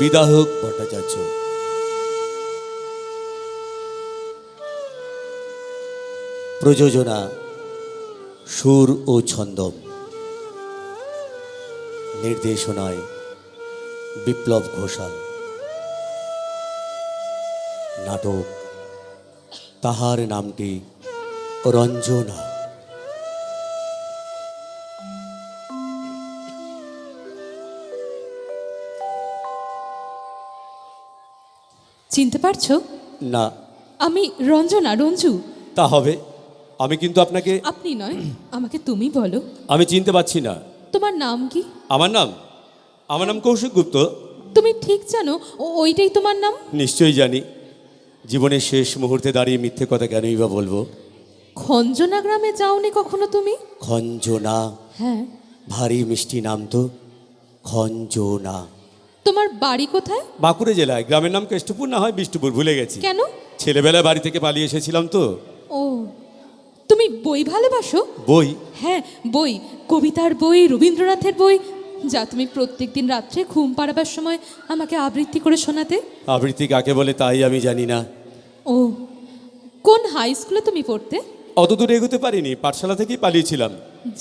বিদাহক ভট্টাচার্য। প্রযোজনা সুর ও ছন্দম। নির্দেশনায় বিপ্লব ঘোষাল। নাটক তাহার নামটি রঞ্জনা। চিনতে পারছ? না। আমি রঞ্জনা রঞ্জু। তা হবে। আমি কিন্তু আপনাকে আপনি নয় আমাকে তুমি বলো। আমি চিনতে পারছি না। তোমার নাম কি? আমার নাম? আমার নাম কৌশিক গুপ্ত। তুমি ঠিক জানো ও- ওইটাই তোমার নাম? নিশ্চয়ই জানি। জীবনের শেষ মুহূর্তে দাঁড়িয়ে মিথ্যে কথা কেনই বা বলব? খঞ্জনা গ্রামে যাওনি কখনো তুমি? খঞ্জনা? হ্যাঁ। ভারী মিষ্টি নাম তো। খঞ্জনা। তোমার বাড়ি কোথায়? বাঁকুড়া জেলায়। গ্রামের নাম কেষ্টপুর না হয় বিষ্ণুপুর ভুলে গেছি। কেন? ছেলেবেলায় বাড়ি থেকে পালিয়ে এসেছিলাম তো। ও তুমি বই ভালোবাসো? বই? হ্যাঁ বই। কবিতার বই রবীন্দ্রনাথের বই যা তুমি প্রত্যেকদিন রাত্রে ঘুম পাড়াবার সময় আমাকে আবৃত্তি করে শোনাতে? আবৃত্তি কাকে বলে তাই আমি জানি না। ও কোন হাই স্কুলে তুমি পড়তে? অত দূরে এগোতে পারিনি পাঠশালা থেকেই পালিয়েছিলাম।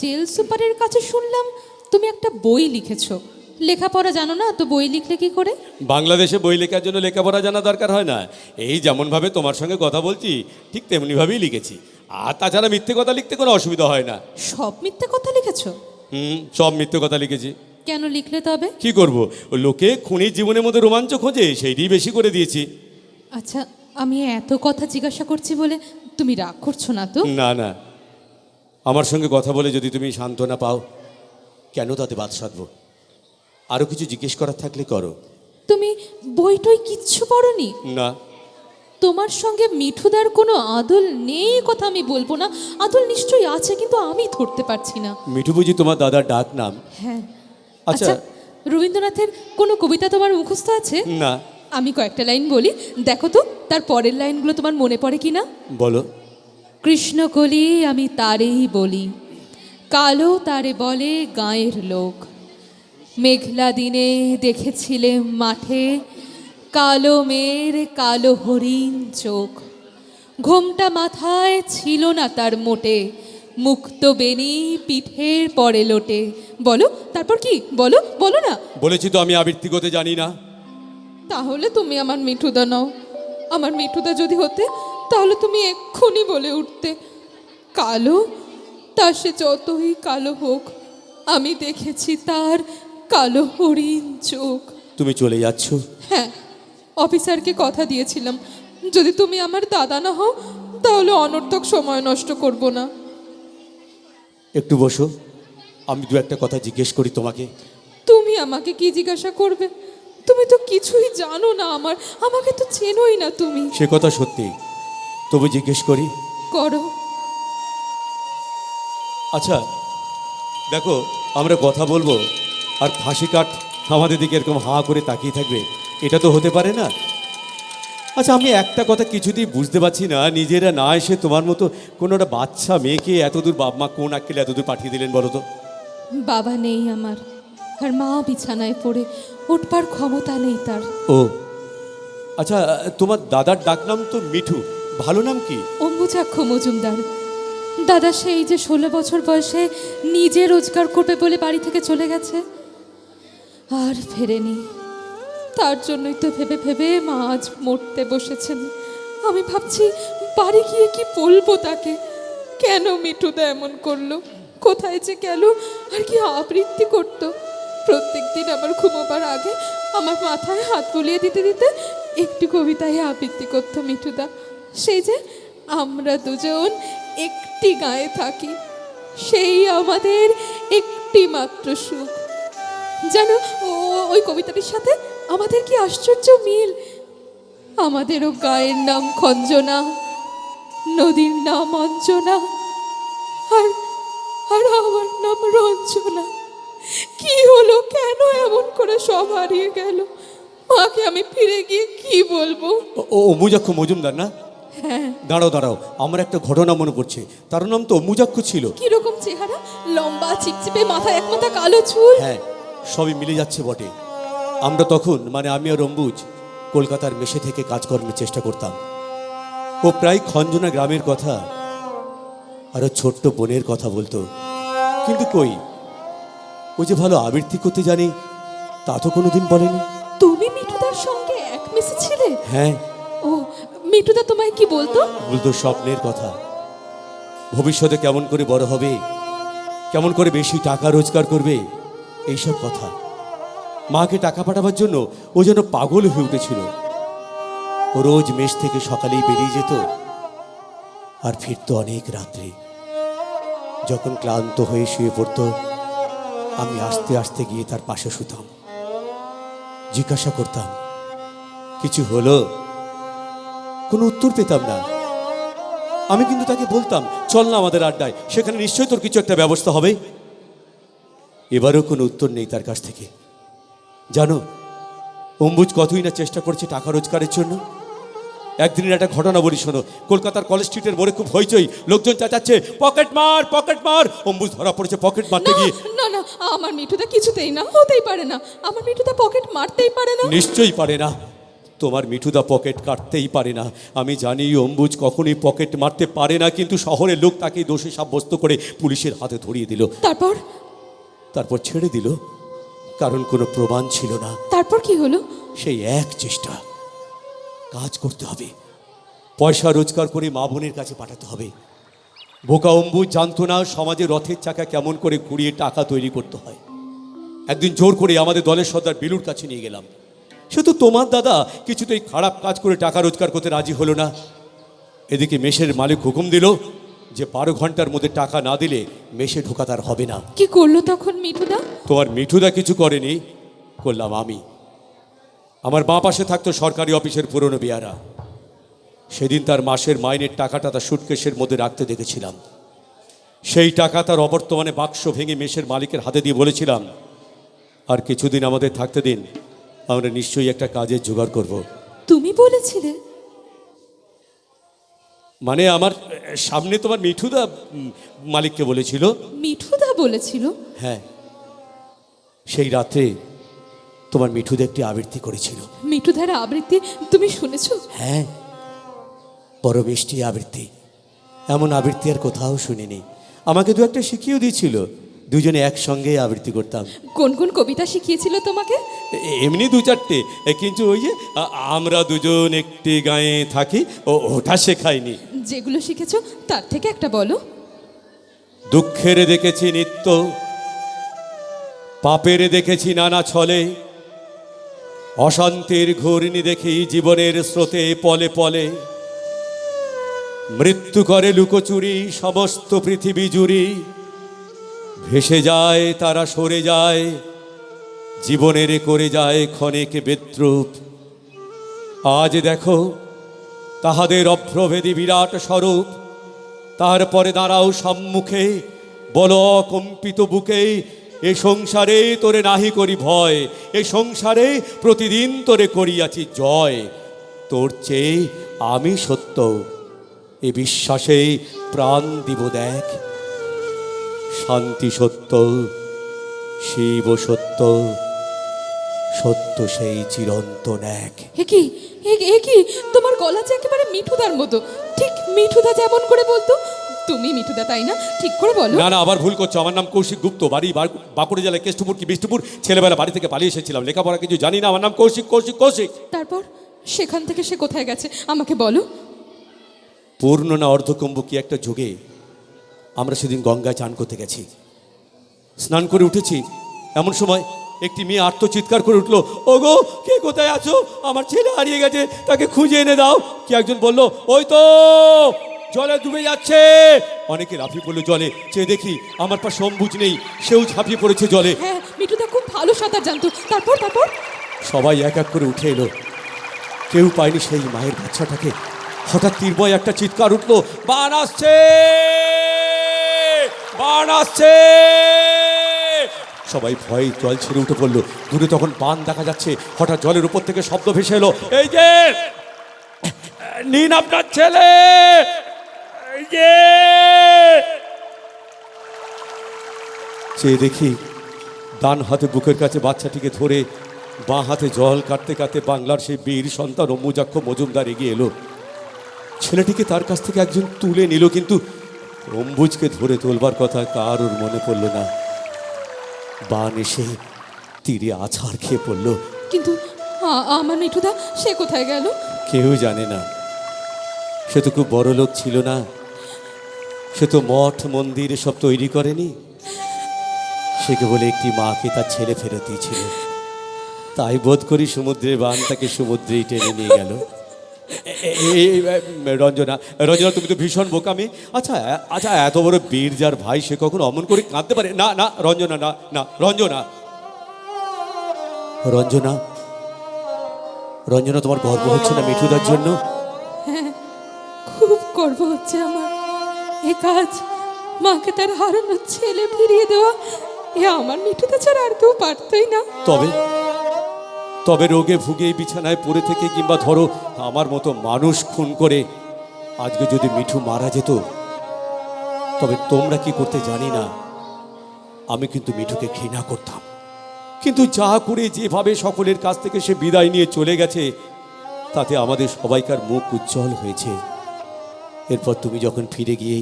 জেল সুপারের কাছে শুনলাম তুমি একটা বই লিখেছো। লেখাপড়া জানো না? তো বই লিখলে কি করে? বাংলাদেশে বই লেখার জন্য লেখাপড়া জানা দরকার হয় না। এই যেমনভাবে তোমার সঙ্গে কথা বলছি ঠিক তেমনিভাবেই লিখেছি। আর তাছাড়া মিথ্যে কথা লিখতে কোনো অসুবিধা হয় না। সব মিথ্যে কথা লিখেছো? হুম সব মিথ্যে কথা লিখেছি। কেন লিখলে তবে? কি করব? লোকে খুনির জীবনের মধ্যে রোমাঞ্চ খোঁজে সেইটাই বেশি করে দিয়েছি। আচ্ছা আমি এত কথা জিজ্ঞাসা করছি বলে তুমি রাগ করছ না তো? না না। আমার সঙ্গে কথা বলে যদি তুমি সান্ত্বনা পাও কেন তাতে বাদ সাধবো? আরও কিছু জিজ্ঞেস করার থাকলে করো। তুমি বইটই কিচ্ছু পড়নি? না। তোমার সঙ্গে মিঠুদার কোনো আদল নেই কথা আমি বলব না। আদল নিশ্চয়ই আছে কিন্তু আমি ধরতে পারছি না। মিঠু বুঝি তোমার দাদার ডাক নাম? হ্যাঁ। আচ্ছা। আচ্ছা রবীন্দ্রনাথের কোনো কবিতা তোমার মুখস্থ আছে? না। আমি কয়েকটা লাইন বলি। দেখো তো তার পরের লাইনগুলো তোমার মনে পড়ে কি না বলো কৃষ্ণকলি আমি তারেই বলি কালো তারে বলে গাঁয়ের লোক। মেঘলা দিনে দেখেছিলে মাঠে কালো মেয়ের কালো হরিণ চোখ। ঘোমটা মাথায় ছিল না তার মোটে মুক্ত বেনি পিঠের পরে লোটে। বলো তারপর কি? বলো বলো না। বলেছি তো আমি আবৃত্তি করতে জানি না। তাহলে তুমি আমার মিঠুদা নাও। আমার মিঠুদা যদি হতে তাহলে তুমি এক্ষুনি বলে উঠতে। কালো? তা সে যতই কালো হোক আমি দেখেছি তার কালো হরিণ চোখ। তুমি চলে যাচ্ছ? হ্যাঁ অফিসারকে কথা দিয়েছিলাম। যদি তুমি আমার দাদা না হও তাহলে অনর্থক সময় নষ্ট করব না। একটু বসো। আমি দু একটা কথা জিজ্ঞেস করি তোমাকে। তুমি আমাকে কি জিজ্ঞাসা করবে? তুমি তো কিছুই জানো না আমার। আমাকে তো চেনোই না তুমি। সে কথা সত্যি। তবু জিজ্ঞেস করি। করো। আচ্ছা দেখো আমরা কথা বলব। আর ফাঁসি কাঠ আমাদের দিকে এরকম হাঁ করে তাকিয়ে থাকবে এটা তো হতে পারে না। আচ্ছা আমি একটা কথা কিছুতেই বুঝতে পারছি না নিজেরা না এসে তোমার মতো কোনো একটা বাচ্চা মেয়েকে এতদূর বাপ মা কোন আক্কেলে এতদূর পাঠিয়ে দিলেন বলো তো? বাবা নেই আমার আর মা বিছানায় পড়ে উঠবার ক্ষমতা নেই তার। ও আচ্ছা তোমার দাদার ডাকনাম তো মিঠু ভালো নাম কি? অম্বুজাক্ষ মজুমদার। দাদা সেই যে ষোলো বছর বয়সে নিজে রোজগার করবে বলে বাড়ি থেকে চলে গেছে। আর ফেরেনি। তার জন্যই তো ভেবে ভেবে মা আজ মরতে বসেছেন। আমি ভাবছি, বাড়ি গিয়ে কি বলব তাকে? কেন মিঠুদা এমন করল? কোথায় যে গেল? আর কি আবৃত্তি করতো? প্রত্যেক দিন আমার ঘুমোবার আগে আমার মাথায় হাত বুলিয়ে দিতে দিতে একটি কবিতায় আবৃত্তি করতো মিঠুদা। সেই যে আমরা দুজন একটি গায়ে থাকি, সেই আমাদের একটি মাত্র সুখ। জানো ও- ওই কবিতাটির সাথে আমাদের কি আশ্চর্য মিল? আমাদেরও গায়ের নাম খঞ্জনা নদীর নাম অঞ্জনা আর আর আমার নাম রঞ্জনা। কি হলো কেন এমন করে সব হারিয়ে গেল? মাকে আমি ফিরে গিয়ে কি বলব? ও- অমুজাক্ষ মজুমদার না? হ্যাঁ। দাঁড়াও দাঁড়াও আমার একটা ঘটনা মনে পড়ছে। তার নাম তো অমুজাক্ষ ছিল। কীরকম চেহারা? লম্বা চিপচিপে মাথায় এক মাথা কালো চুল। হ্যাঁ। সবই মিলে যাচ্ছে বটে। আমরা তখন মানে আমি আর অম্বুজ কলকাতার মেশে থেকে কাজকর্মের চেষ্টা করতাম। ও প্রায় খঞ্জনা গ্রামের কথা আরও ছোট্ট বোনের কথা বলতো। কিন্তু কই? ও যে ভালো আবৃত্তি করতে জানি তা তো কোনোদিন বলেনি। তুমি মিঠুদার সঙ্গে এক মেসে ছিলে? হ্যাঁ। ও মিঠুদা তোমায় কি বলতো? বলতো স্বপ্নের কথা। ভবিষ্যতে কেমন করে বড় হবে কেমন করে বেশি টাকা রোজগার করবে এইসব কথা। মাকে টাকা পাঠাবার জন্য ও যেন পাগল হয়ে উঠেছিল। ও রোজ মেষ থেকে সকালেই বেরিয়ে যেত, আর ফিরতো অনেক রাত্রে। যখন ক্লান্ত হয়ে শুয়ে পড়ত, আমি আস্তে আস্তে গিয়ে তার পাশে শুতাম। জিজ্ঞাসা করতাম, কিছু হলো? কোনো উত্তর পেতাম না। আমি কিন্তু তাকে বলতাম, চল না আমাদের আড্ডায়, সেখানে নিশ্চয়ই তোর কিছু একটা ব্যবস্থা হবে। এবারও কোনো উত্তর নেই তার কাছ থেকে। জানো অম্বুজ কতই না চেষ্টা করছে টাকা রোজগারের জন্য? একদিনের একটা ঘটনা বলি শোনো কলকাতার কলেজ স্ট্রিটের মোড়ে খুব হইচই লোকজন চাচাচ্ছে পকেট মার পকেট মার! অম্বুজ ধরা পড়েছে পকেট মারতে গিয়ে। না না আমার মিঠুদা কিছুতেই না হতেই পারে না। আমার মিঠুদা পকেট মারতেই পারে না। নিশ্চয়ই পারে না। তোমার মিঠুদা পকেট কাটতেই পারে না। আমি জানি অম্বুজ কখনোই পকেট মারতে পারে না কিন্তু শহরের লোক তাকে দোষী সাব্যস্ত করে পুলিশের হাতে ধরিয়ে দিল। তারপর? তারপর ছেড়ে দিল। কারণ কোনো প্রমাণ ছিল না। তারপর কি হলো? সেই এক চেষ্টা। কাজ করতে হবে। পয়সা রোজগার করে মা বোনের কাছে পাঠাতে হবে। বোকা অম্বুজ জানতো না সমাজে রথের চাকা কেমন করে ঘুরিয়ে টাকা তৈরি করতে হয়। একদিন জোর করে আমাদের দলের সর্দার বিলুর কাছে নিয়ে গেলাম। সে তো তোমার দাদা কিছুতেই খারাপ কাজ করে টাকা রোজগার করতে রাজি হলো না। এদিকে মেশের মালিক হুকুম দিল যে বারো ঘণ্টার মধ্যে টাকা না দিলে মেষে ঢোকা তার হবে না। কি করল তখন মিঠুদা? তোমার মিঠুদা কিছু করেনি করলাম আমি। আমার বাঁ পাশে থাকতো সরকারি অফিসের পুরনো বিয়ারা। সেদিন তার মাসের মাইনের টাকাটা তার সুটকেসের মধ্যে রাখতে দেখেছিলাম। সেই টাকা তার অবর্তমানে বাক্স ভেঙে মেষের মালিকের হাতে দিয়ে বলেছিলাম আর কিছুদিন আমাদের থাকতে দিন আমরা নিশ্চয়ই একটা কাজের জোগাড় করব। তুমি বলেছিলে? মানে আমার সামনে তোমার মিঠুদা মালিককে বলেছিল। মিঠুদা বলেছিল? হ্যাঁ। সেই রাতে তোমার মিঠুদা একটি আবৃত্তি করেছিল। মিঠুদার আবৃত্তি? তুমি শুনেছো? হ্যাঁ। বড় মিষ্টি আবৃত্তি। এমন আবৃত্তি আর কোথাও শুনিনি। আমাকে দু একটা শিখিয়েও দিয়েছিল। দুজনে একসঙ্গে আবৃত্তি করতাম। কোন কোন কবিতা শিখিয়েছিল তোমাকে? এমনি দু চারটে। কিন্তু ওই যে আমরা দুজন একটি গায়ে থাকি ও ওটা শেখায়নি যেগুলো শিখেছো, তার থেকে একটা বলো। দুঃখের দেখেছি নিত্য, পাপের দেখেছি নানা ছলে, অশান্তির ঘূর্ণি দেখি জীবনের স্রোতে পলে পলে। মৃত্যু করে লুকোচুরি, সমস্ত পৃথিবী জুড়ি, ভেসে যায়, তারা সরে যায়, জীবনের করে যায় ক্ষণিক বিদ্রুপ। আজ দেখো তাহাদের অভ্রভেদী বিরাট স্বরূপ। তারপরে দাঁড়াও সম্মুখে, বল কম্পিত বুকে, এ সংসারে তোরে নাহি করি ভয়, এ সংসারে প্রতিদিন তোরে করিয়াছি জয়। তোর চেয়ে আমি সত্য, এ বিশ্বাসে প্রাণ দিব দেখ। শান্তি সত্য, শিব সত্য। সত্য সেই চিরন্তন এক। এ কি? তোমার গলা যে একেবারে মিঠুদার মতো। ঠিক মিঠুদা যেমন করে বলতো তুমি মিঠুদা তাই না? ঠিক করে বলো। না না আবার ভুল করছ। আমার নাম কৌশিক গুপ্ত। বাড়ি বাঁক- বাঁকুড়া জেলায় কেষ্টপুর কি বিষ্ণুপুর? ছেলেবেলা বাড়ি থেকে পালিয়ে এসেছিলাম। লেখাপড়া কিছু জানি না। আমার নাম কৌশিক কৌশিক কৌশিক। তারপর? সেখান থেকে সে কোথায় গেছে? আমাকে বলো। পূর্ণ না অর্ধকুম্ভ কি একটা যুগে আমরা সেদিন গঙ্গায় চান করতে গেছি। স্নান করে উঠেছি। এমন সময় একটি মেয়ে আত্মচিৎকার করে উঠল ওগো কে কোথায় আছো? আমার ছেলে হারিয়ে গেছে তাকে খুঁজে এনে দাও। কি একজন বলল ওই তো জলে ডুবে যাচ্ছে। অনেকে লাফিয়ে পড়ল জলে চেয়ে দেখি আমার পা অম্বুজ নেই সেও ঝাঁপিয়ে পড়েছে জলে। হ্যাঁ মিঠুদা খুব ভালো সাঁতার জানতো। তারপর তারপর? সবাই এক এক করে উঠে এলো। কেউ পায়নি সেই মায়ের বাচ্চাটাকে। হঠাৎ তীর্বয় একটা চিৎকার উঠল বান আসছে! বান আসছে! সবাই ভয়ে জল ছেড়ে উঠে পড়ল। দূরে তখন বান দেখা যাচ্ছে। হঠাৎ জলের উপর থেকে শব্দ ভেসে এলো। এই যে, নিন আপনার ছেলে। যে। দেখি ডান হাতে বুকের কাছে বাচ্চাটিকে ধরে বাঁ হাতে জল কাটতে কাটতে বাংলার সেই বীর সন্তান অম্বুজাক্ষ মজুমদার এগিয়ে এলো। ছেলেটিকে তার কাছ থেকে একজন তুলে নিল, কিন্তু অম্বুজকে ধরে তোলবার কথা কারোর মনে পড়ল না। বান এসে তীরে আছাড় খেয়ে পড়ল। কিন্তু আমার মিঠুদা সে কোথায় গেল? কেউ জানে না। সে তো খুব বড় লোক ছিল না। সে তো মঠ মন্দির সব তৈরি করেনি। সে কেবল একটি মাকে তার ছেলে ফেরত দিয়েছিল। তাই বোধ করি সমুদ্রের বান তাকে সমুদ্রেই টেনে নিয়ে গেল। রঞ্জনা রঞ্জনা তুমি তো ভীষণ বোকামি। আচ্ছা আচ্ছা এত বড় বীর যার ভাই সে কখন অমন করে কাঁদতে পারে? না না রঞ্জনা না না রঞ্জনা। রঞ্জনা রঞ্জনা তোমার গর্ব হচ্ছে না মিঠুদার জন্য? খুব গর্ব হচ্ছে আমার। এ কাজ মাকে তার হারানোর ছেলে ফিরিয়ে দেওয়া এ আমার মিঠুদা ছাড়া আর কেউ পারতই না। তবে তবে রোগে ভুগে বিছানায় পড়ে থেকে কিংবা ধরো আমার মতো মানুষ খুন করে আজকে যদি মিঠু মারা যেত, তবে তোমরা কি করতে জানি না, আমি কিন্তু মিঠুকে ঘৃণা করতাম। কিন্তু যা করে যেভাবে সকলের কাছ থেকে সে বিদায় নিয়ে চলে গেছে, তাতে আমাদের সবাইকার মুখ উজ্জ্বল হয়েছে। এরপর তুমি যখন ফিরে গিয়ে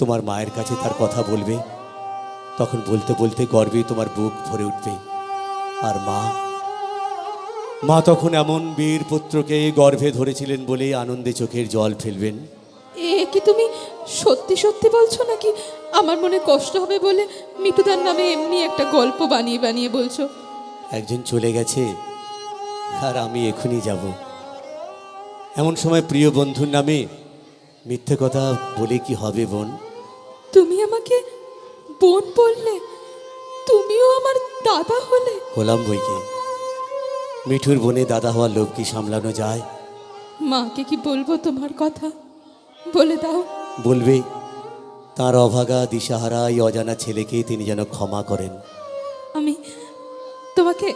তোমার মায়ের কাছে তার কথা বলবে, তখন বলতে বলতে গর্বে তোমার বুক ভরে উঠবে। আর মা মা তখন এমন বীর পুত্রকে গর্ভে ধরেছিলেন বলে আনন্দে চোখের জল ফেলবেন। এ কি তুমি সত্যি সত্যি বলছো নাকি? আমার মনে কষ্ট হবে বলে মিঠুদার নামে এমনি একটা গল্প বানিয়ে বানিয়ে বলছো। একজন চলে গেছে আর আমি এখনই যাব। এমন সময় প্রিয় বন্ধুর নামে মিথ্যে কথা বলে কি হবে বোন? তুমি আমাকে বোন বললে তুমিও আমার দাদা হলে। হলাম বইকে। মিঠুর বনে দাদা হওয়ার লোভ কি সামলানো যায়? মাকে কি বলব তোমার কথা? বলে দাও। বলবে তার অভাগা দিশাহারা এই অজানা ছেলেকে তিনি যেন ক্ষমা করেন। আমি তোমাকে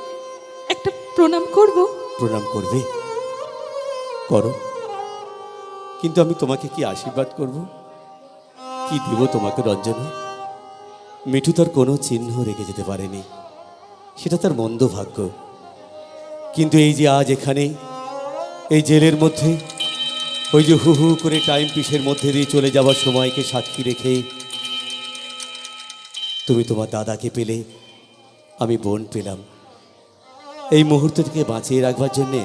একটা প্রণাম করব? প্রণাম করবে? করো। কিন্তু আমি তোমাকে কি আশীর্বাদ করব? কি দিব তোমাকে রঞ্জনা? মিঠু তার কোনো চিহ্ন রেখে যেতে পারেনি। সেটা তার মন্দ ভাগ্য। কিন্তু এই যে আজ এখানে, এই জেলের মধ্যে, ওই যে হু হু করে টাইম পিসের মধ্যে দিয়ে চলে যাওয়ার সময়কে সাক্ষী রেখে তুমি তোমার দাদাকে পেলে, আমি বোন পেলাম। এই মুহূর্তটিকে বাঁচিয়ে রাখবার জন্যে,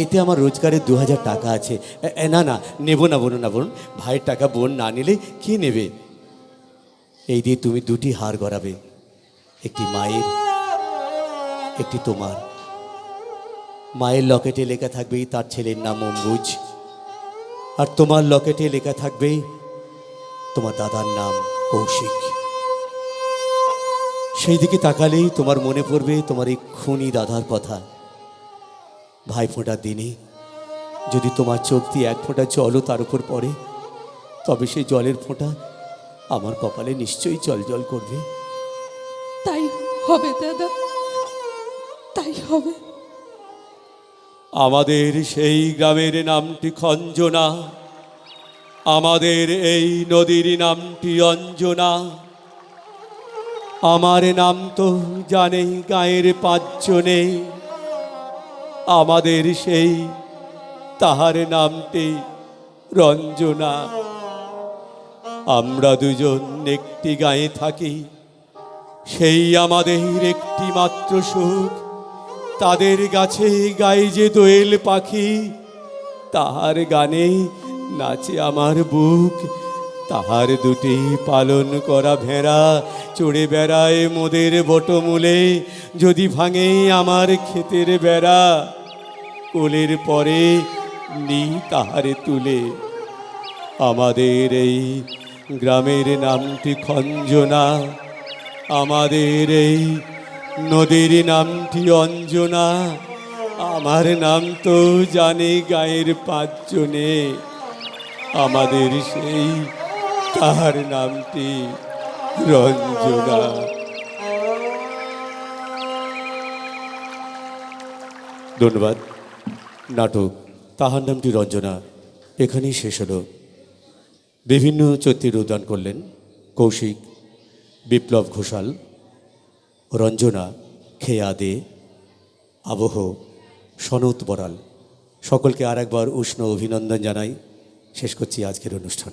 এতে আমার রোজগারের দু হাজার টাকা আছে। না না, নেব না বোন না বোন ভাইয়ের টাকা বোন না নিলে কে নেবে? এই দিয়ে তুমি দুটি হার গড়াবে, একটি মায়ের একটি তোমার। মায়ের লকেটে লেখা থাকবে তার ছেলের নাম অম্বুজ আর তোমার লকেটে লেখা থাকবে তোমার দাদার নাম কৌশিক। সেই দিকে তাকালেই তোমার মনে পড়বে তোমার এই খুনি দাদার কথা। ভাই ফোঁটার দিনে যদি তোমার চোখ দিয়ে এক ফোঁটা জলও তার উপর পড়ে, তবে সেই জলের ফোঁটা আমার কপালে নিশ্চয়ই জল জল করবে। তাই হবে দাদা। তাই হবে। আমাদের সেই গ্রামের নামটি খঞ্জনা। আমাদের এই নদীর নামটি অঞ্জনা। আমার নাম তো জানে গায়ের পাঁচজনে আমাদের সেই, তাহার নামটি রঞ্জনা। আমরা দুজন একটি গায়ে থাকি। সেই আমাদের একটি মাত্র সুখ। তাদের গাছে গায়ে যে দোয়েল পাখি, তাহার গানে নাচে আমার বুক। তাহার দুটি পালন করা ভেড়া চড়ে বেড়ায় মোদের বটমূলে, যদি ভাঙে আমার ক্ষেতের বেড়া, কোলের পরে নি তাহারে তুলে। আমাদের এই গ্রামের নামটি খঞ্জনা, আমাদের এই নদীর নামটি অঞ্জনা। আমার নাম তো জানে গায়ের পাঁচজনে। আমাদের সেই তাহার নামটি রঞ্জনা। ধন্যবাদ। নাটক, তাহার নামটি রঞ্জনা। এখানেই শেষ হলো। বিভিন্ন চরিত্রের উদ্যান করলেন কৌশিক বিপ্লব ঘোষাল। রঞ্জনা খেয়া দে আবহ সনত বরাল। সকলকে আর একবার উষ্ণ অভিনন্দন জানাই। শেষ করছি আজকের অনুষ্ঠান।